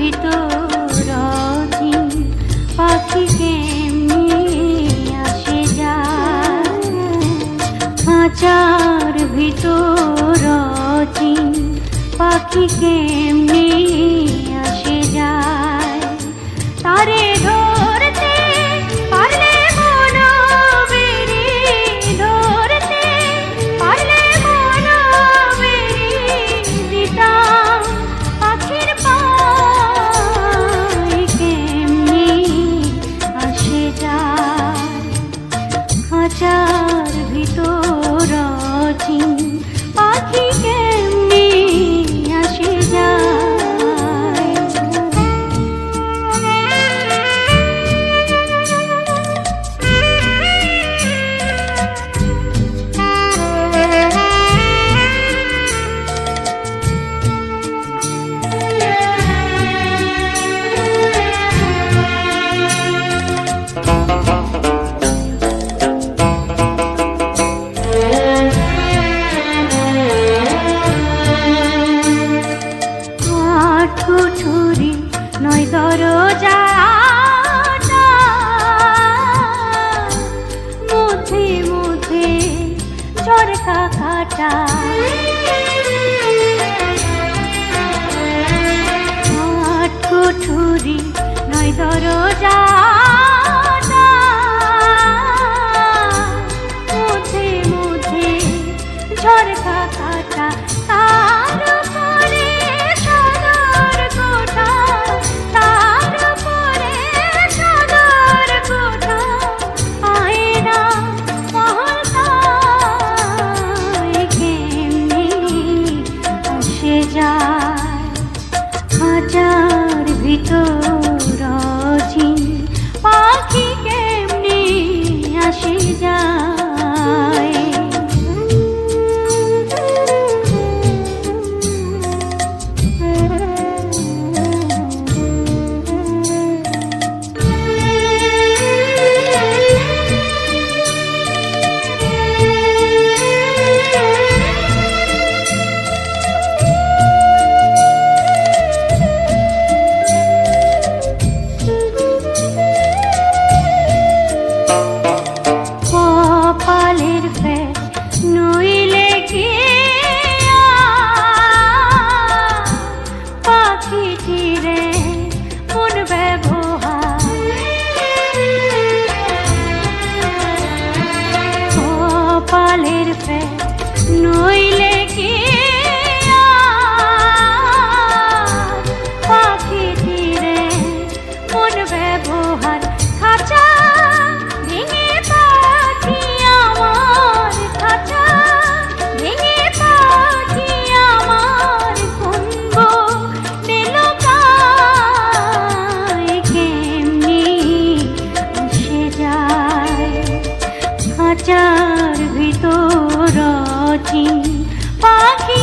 শোভিত রচি পাখি কেমনি আসে যায়? খাঁচার ভিতর রচি পাখি কেমনি ভাষা ঠুরি নয় দরজা ব্যবহার খাঁচা ভেঙে পাখি আমার খাঁচা ভেঙে পাখি আমার কুম্ভ নেলকায় কেমনি সে যায় খাঁচার ভিতর পাখি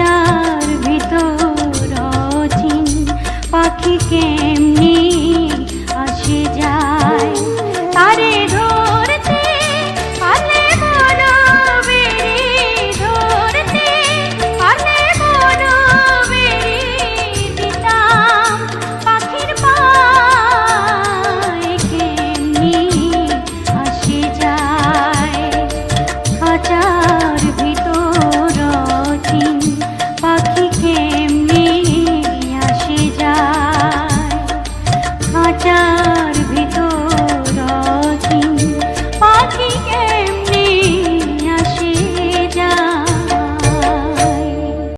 allá.